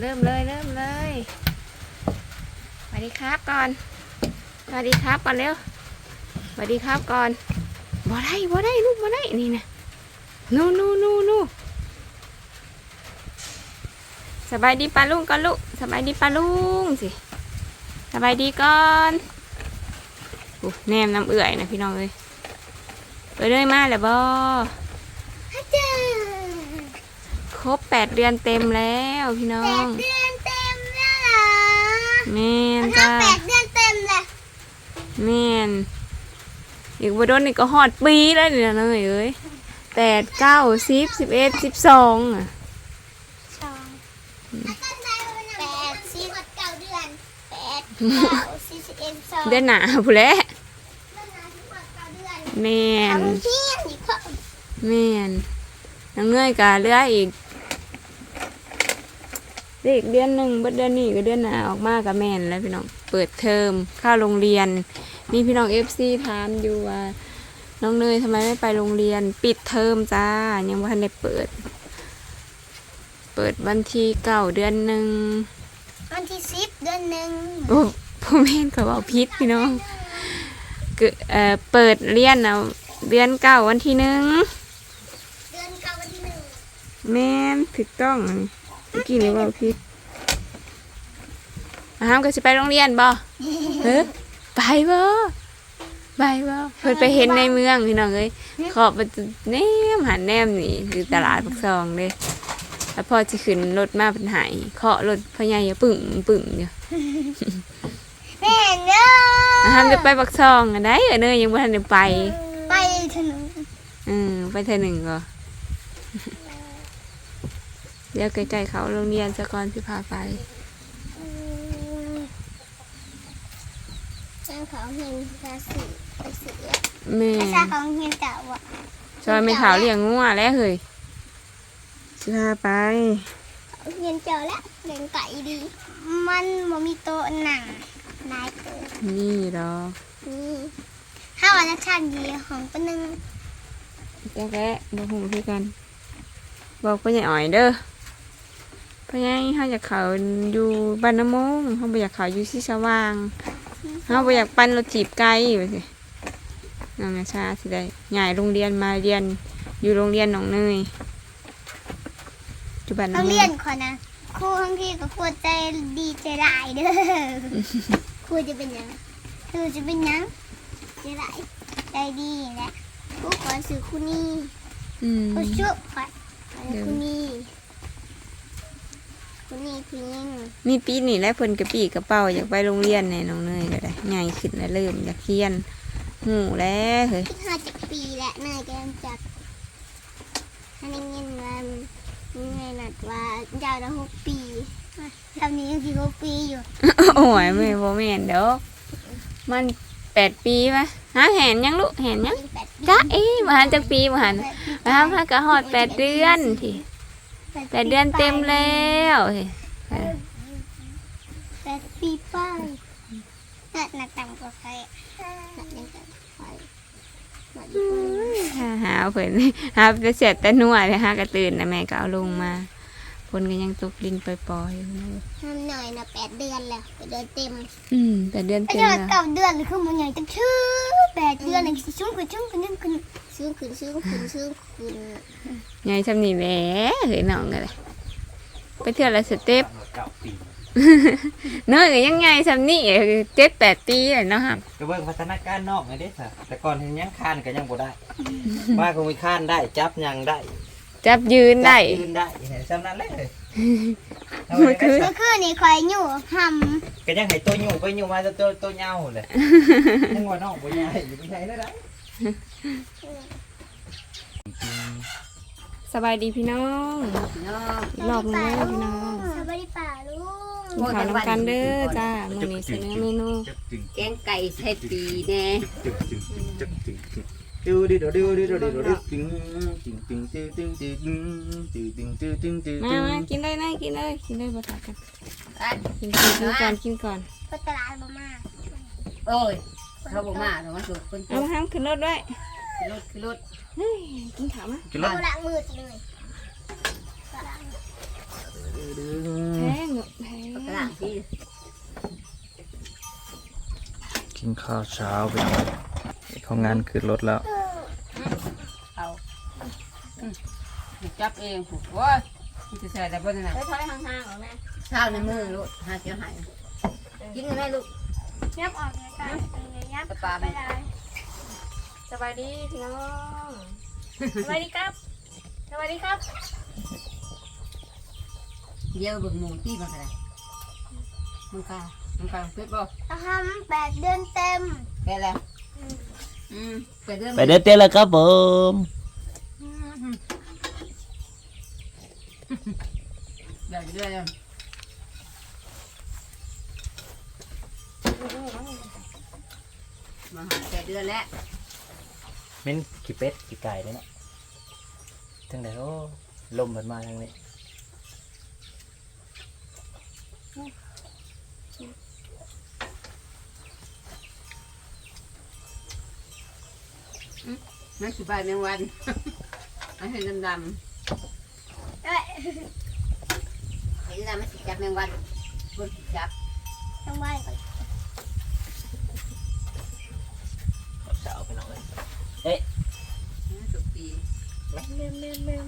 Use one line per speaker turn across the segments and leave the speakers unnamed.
เริ่มเลยเริ่มเลยสวัสดีครับก่อนสวัสดีครับก่อนเร็วสวัสดีครับก่อนบ่ได้บ่ได้ลูกบ่ได้นี่นะนู่นู่นู่นู่สบายดีปลาลุงก่อนลูกสบายดีปลาลุงสิสบายดีก่อนอู้แนมน้ำเอื่อยนะพี่น้องเอ้ยเอ้ยเลยมาแล้วบ่ ครบแปดเดือนเต็มแล้วพี่น้อ
แป
ง
ดเดือนเต็มแล้วเหรอ
แม่น
มัน
จ้า
ทำแปดเดือนเต็มเลย
แม่นอีกบ่โดนนี่ก็ฮอดปีแล้วนี่นะเนยเอ้ยแปดเก้าสิบสิบเอ็ดสิบสองอะ
สองแปดสิบเก้าเดือนแปดเก้าสิบสิบเอ็ดสอง
เดือนหนาผู้นแหล้ว
เดือนหน้าสิบเก้าเดือน
แม่น
ทำเพี้ยนอีกเพราะ
แม่นน้องเนยก็เหลืออีก เหลืออีกเดือนหนึ่งเบิดเดือนนี้ก็เดือนหน้าออกมากับแม่นแล้วพี่น้องเปิดเทอมเข้าโรงเรียน มีพี่น้องเอฟซีถามอยู่ว่าน้องเนยทำไมไม่ไปโรงเรียน ปิดเทอมจ้ายังไม่ทันได้เปิด เปิดวันที่เก้าเดือนหนึ่ง
วันที่สิบเดือนหนึ่ง
โอ้พ่อแม่นก็บอกพิษพี่น้องเกิดเอ่อเปิดเรียนเอาเดือนเก้าวันที่หนึ่ง
เดือนเก้าวันที่หนึ่ง
แม่นถูกต้อง เมื่อกี้นี่บอกพิษอาหามก็จะไปโรงเรียนบ่เฮ้ไปบ่ไปบ่เพิ่นไปเห็นในเมืองพี่น้องเอ้ยขอบมันจะแนมหันแนมนี่คือตลาดปักซองเด้แล้วพอจะขึ้นรถมาเป็นหายเคาะรถพ่อใหญ่อย่าปึ่งปึ่งอยู่
แม่เนาะ
อาหามจะไปปักซองอันใดเออเนยยังบ่ทันได้ไป
ไปถนน
อืมไปเธอหนึ่งก็ เดี๋ยวใกล้ๆเขาโรงเรียนสะก่อนสิพาไป
ทางเขาเห็นภาษีภาษี
แม่
ภาษาของเห็นเก่าอะ
ซอยไม่เถาเลี้ยงงัวแล้วเฮ้ยสิพาไป
เรียนเจอแล้วเรียนไก่ดี มันบ่มีโต๊ะหนังนายโต๊ะ
นี่ดอก
นี่ถ้าวันละชันดีของปะนึง
แจ๊กแกะบอกหูคือกัน บอกพ่อใหญ่อ่อยเด้อ พ่อใหญ่เขาอยากเขาอยู่บ้านน้ำมงเขาบ่อยากเขาอยู่ที่สว่างเขาบ่อยากปั่นรถจีบไกลไปสิน้องนาชาสิได้ใหญ่โรงเรียนมาเรียนอยู่โรงเรียนหนองเนยอยู่บ้าน
ต้อง
น้ำม
เรีย
ง
นขอนะครูทั้งที่ก็ควรใจดีใจร้ายเด้อครูจะเป็นหยังครูจะเป็นหยังใจร้ายใจดีแหละครูขอสื่อครูนี่
อืม
ครูชุบขอขอครูนี่ ครูนี่พิง
มีปีนี่แหละเพิ่นกระปีกระเป๋าอยากไปโรงเรียนในน้องเนยก็ได้ใหญ่ขึ้นแล้วเริ่มอยากเรียนหูแล้วเฮ้ย
ที่ห้าสิบปีและนายแกมจักอันนี้เงินวันเงินนัดว่าเจ้าละหกปีตอนนี้ยังสี่หกปีอยู่
โอ้ยแม่บ่แม่นเด้อมันแปดปีปะฮะแหนยังลูกแหนยัง
แปดปี
จ้าเอ๊ะมาหันจักปีมาหันมาหันพักกะฮอดแปดเดือนที แปดเดือนเต็มแล้วเฮ้ย
แปดปีป้ายนัดนักต่ำกว่าใครนัดยังต่ำกว่าใครนัดอยู่คน
หาเพิ่นหาแต่เสร็จแต่นัวเลยฮะกระตื่นนะแม่ก็เอาลงมา ฝนก็ยังตกลินปล่อยๆอยู่เลย
ทำหน่อยนะแปดเดือนแล้วแปดเดือนเต็ม
อืมแปดเดือน
ไอ้
เต็ม
เดือน
แล้ว
เก้าเดือนหรือคือมันใหญ่จังชื่อแปดเดือนเลยชุ่มขึ้นชุ่มขึ้นชุ่มขึ้นชุ่มขึ้นชุ่มขึ้นชุ่มขึ้น
ใหญ่ซำนี่แหละเฮ้ยน้องก็เลยไปเที่ยวละสเต็ป
เก้าปี
เน้อยก็ยังไงซำนี่เจ็ดแปดปีเลยเนาะครับ
ก็เบิ่งพัฒนาการนอกไงเด้สะแต่ก่อนเห็นยังคานก็ยังบ่ได้ว่าคงมีคานได้จับยังได้
จับยืนได้
จับยืนได้เห็นซำนั้นเลย
มันคือ
ก็คือนี่คอยอยู่ท
ก็ยังให้ตัวอยู่ไปอยู่มาตัวตัวเหงาเลยยังว่าน้องบ่ใหญ่อยู่ไม่ใช่ได้ได้
สบายดีพี่น้องำอีกรอบหนึงเด้อพี่น้อง
สวัสดีป่าลุง
กินข้าวน้ำกันเด้อจ้ามื้อนี้เสนอเมนู
แกงไก่ใส่ปีแน่
ดูดิดูดิดูดิดูดิดูดิตึงตึงตึงตึงตึงตึงตึงตึงตึงตึงตึง
มามากินได้นะกินเลยกินเลยบ่ถากัน
อั
นกินกินก่อนกินก่อน
ไปตลาดบ่มา
โอ้ยเขาบอกมาแต่ว่าสุดคนต
เอา
ก
มาห้ามขึ้นรถด้วย
ขึ้นรถขึ้นรถ
เฮ้ยกินข้าวมา
กิน
เอา
แล้ว
ละมืดเลย
แพง
นี่
กินข้าวเช้าไปหน่อยของงานขึ้นรถแล้ว
เอาอืม จับเองผูกโอ้ยมันจะใส่แต่บนไหน
ไปถอยห่างๆหรอแม่
เท้าในมือลูกหาเสียหายกินไหมลูก
ยับออกเลยกันยับ
ปลา
ไปได้
สบายดีพี่น้องสบายดีครับสบายดีครับ
เดี๋ยวเบิ่งหมูที่มันอะไรมันกามันกาเพื่อบอก
ทำแปดเดือนเต็ม
ไปแล้วอืมไปเดิน
ไปเด้อเต้แล้วครับผม
เดี๋ยวเรื่อยมาหาแปดเดือนแล้ว
มิ้นขี้เป็ดขี้ไก่เลยเนาะทั้งไหนโอ้ลมมันมาทางนี้
นั่นคือใบแมงวันอันเห็นดำ
เอ้ย
ๆ เห็นดำมันสิจับแมงวันบนสิจับ
ต้องไหว้ก่อน
เช้าไปหน่อย
อืมสุกปี
เมมเมมเมม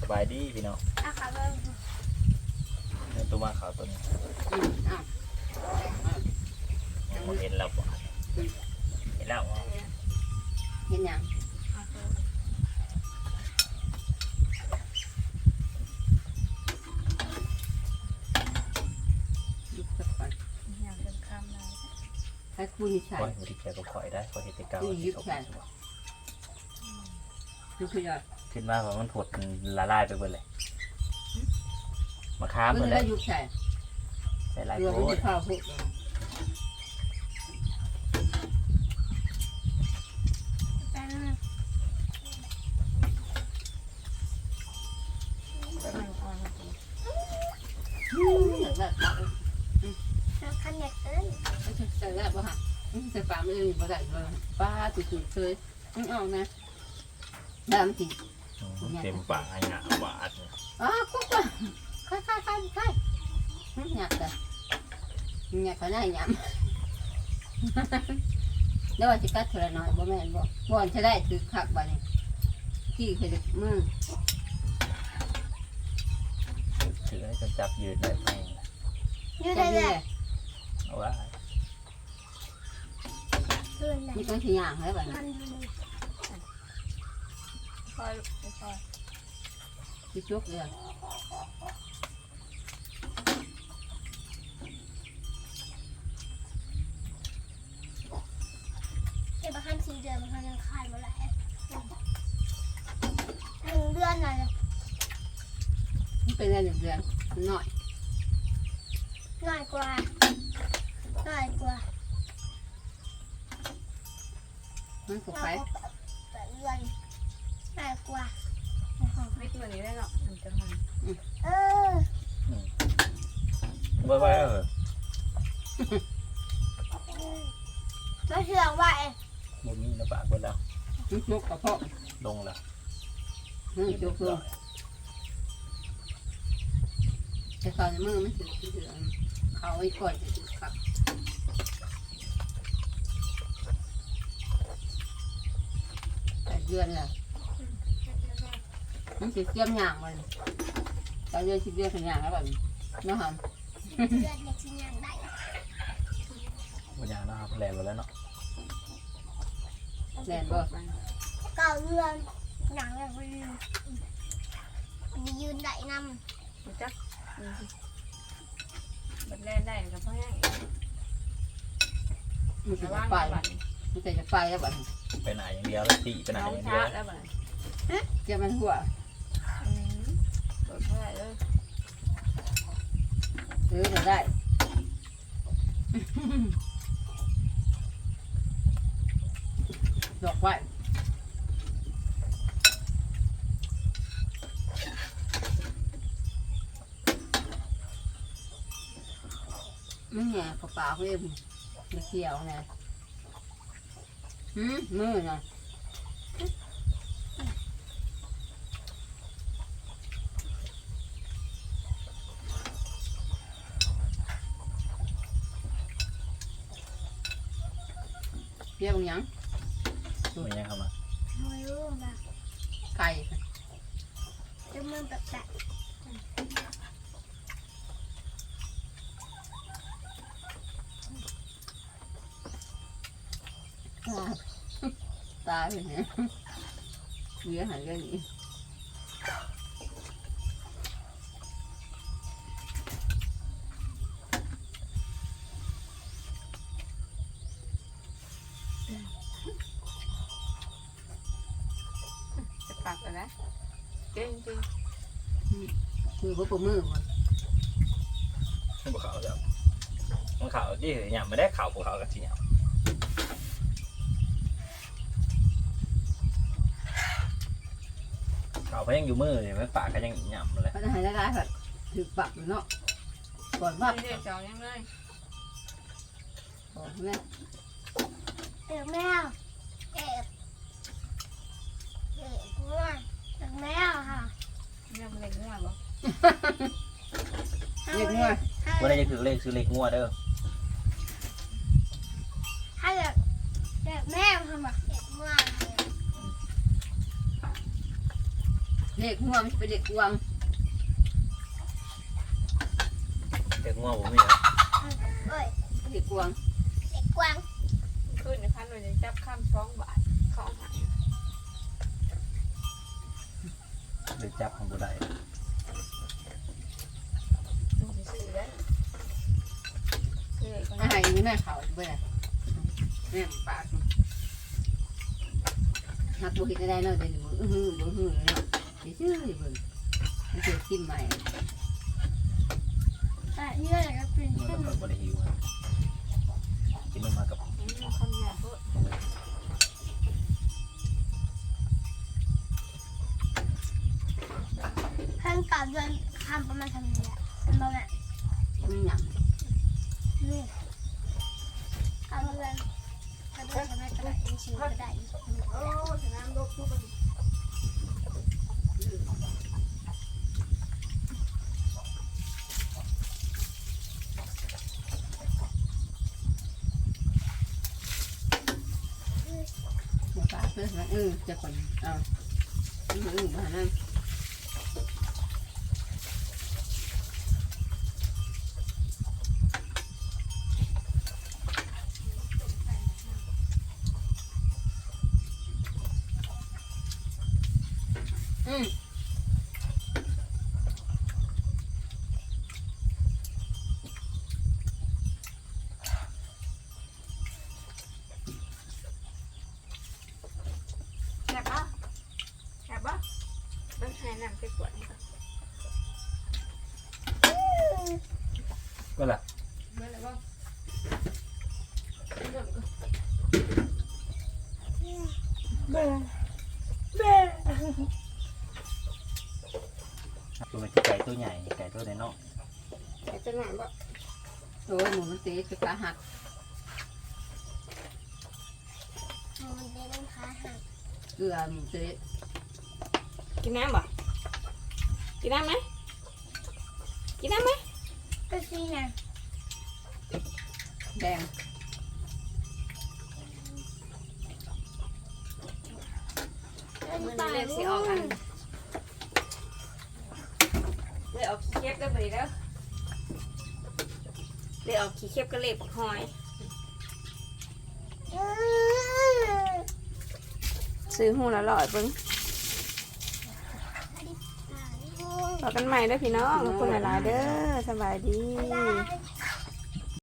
สบายดีพี่น้อง
อะค่ะเบิ่ง
เดี๋ยวตัวมาขาวตัวนี้
อืมอ้าว
ยังบ่เห็นแล้วบ่เห็นแล้วอ๋อ
เห็นยังยุบสักก่อน ให้คุณใส่
คอยบริแกก็คอยได้คอยเห็นแต่เก่า
อืมยึดแขนยุบขยอด
ขึ้นมาเพราะมันผดมันละลายไปเบิดเลยมาค้าม
เมื่
หม
อ
ดเล
ได้
ย
ยุบใส่
ใส่หลาย
เรือ
โพ
มัน
ด
จะเข้าพวก
แป๊บนึง
แบบ
แล้วคันอยากเต้น
ใส่แบบว่าฮะใส่ปลาไม่ได้บ่ได้เลยปลาตุ่ๆเคยมึงออกนะดำสิ
อืมเต็มปากไอ้หงาหวาด
อ๋อกุ๊กอะค่อยค่อยค่อยค่อยหยักเลยหยักเขาหน้าหยำแล้วว่าจะกัดเท่าน้อยบ่แม่นบ่บ่อนจะได้ถือคักบ่นี่ที่เคยดึกมือ
ถือให้จับจับยืนได้ไหม
ยืด
จะ
ได้
ดี
เลย
เลย
เอาว่า
ยืดได้
นี่ต้องสิย่างให้บ่
มั
นี่
นดู
คอยคอย
สิจุกเลย
เก็บมาคันสี่เดือนมันคันยังขาดหมดแล้วหนึ่งเดือนหน่อยเลย
มันเป็นอะไรเดือนหน่อย
หน่อยกว่าหน่อยกว่า
มันก็
เรา
ไป
ก็แปดเดือนหน่อยกว่า
ไม่ตัวนี้ได้หรอกมันจะมัน
เออ
ไว้ไว้เออ
แล้วเชื่อว่าเอง
มุมนี้นะปากเบิดแล้ว
มันจุกกระเพาะ
ลงแล้ว
มันจุกลงแต่ตอนมือมันถือถือเขาไว้ก่อนจะถือครับแต่ เดือนละมันสิเกี่ยมย่างมันแต่เดือนสิเดือนขย่างแล้วแบบนี้เนาะฮะ
เดือนอยากกินอย่างไร
มันยางนะครับแลนหมดแล้วเนาะ
แน่นบ่
เก่าเดือนหนังอย่างนี้มียืนได้น
มันจักอืมมันแล่นได้กับพ่อแห้ง
มัน
แต่
จะ
ว่า
ไป
บัด
มันจะไปแล้วแบบนี้
ไปไหนอย่างเดียวแล้วตีไปไหน
น้อง
อย่าง
ช้า
เดียว
แล้วบัด
เกี่ยมันหัว
อืมเปิดเท่าไหร่เลย
เออจะได้ดอกไว้มันแง่กระเป๋าเพิ่มมันเขียวไง มือนะเรียกบางยัง
มันยังเข้ามา
ไม่รู้มา
ไก่
จะมันแปลก
ๆ ตายไปเนี่ยเลี้ยงหันกันนี่
จะปากอะไรเก่งจริง
มือพวกมือมัน
มันบ่เขาจ้ะมันเขาที่หยำไม่ได้เขาภูเขากับที่หยำ เขาไปยังอยู่มือเลยมันปากก็ยังหยำเลย
ก็จะให้ได้ๆแบบถือปักเนาะก่อนปัก
เดี๋ยวจะเอายังไง
ก่อนแม่
ๆเออแมวเอฟเอฟง่วงเออแมวค่ะ
ยังเล็กง่ายบ่
เรียกง่วย
เมื่อไรจะถือเลขซื้อเลขงัวเด้อ
เรี
ยกง่วงมันเป็นเด็กกวาง
เลขงัวผมมีแล้ว
เอ้ย
เด็กกวาง
เด็กกวาง
ขึ้นในพันเลยจับข้ามสองบาทเข้าหา
หรือจับของบุได้
ดูสิได้คือคน
อาหารอยู่ในเขาเบื่อแม่ปากหักบุหิตได้เนาะเดี๋ยวมืออื้อหือมือหือเนาะ ชื่อๆเบิ่งมันจะกินใหม่
แต่นี่อะไรก็เป็น
มัน
เช่น
ก็บุได้หิวอะกินมันมากับ
คำหยาบ
เพิ่งตอบเดือนคำประมาณทำนี้แหละเป็นประมาณ
มันหยัง
นี่เอาเดือนเอาเดือนทำไมก็ได้ยังชิวก็ได้
โอ้ชนะลูกทุกคน
หัวปาก เออจะก่อนเอาอือมาหานั่น อืม
แซ่บปะแซ่บปะต้องให้น้ำไปกวดนี่ก่อน
ก็ล่ะ
เมื่อไหร่บ้าง
ตัวมันไก่ตัวใหญ่ไก่ตัวน้อย
ไอ้จะหน่อยบ่
โอ้ยหมูมันเตะจะขาหัก
มันเป็นขาหัก
เกลือหมูเตะ
กินน้ำบ่กินน้ำไหมกินน้ำไหม
ก็สินะ
แดง
มือนี้เลือกสีออกอันเลือออกขี้เค็บได้บ่ดีเด้อเลือออกขี้เค็บก็เล็บหอยซื้อหูละร้อยเบิ่งต่อกันใหม่เด้อพี่น้องขอบคุณหลายๆเด้อสบายดี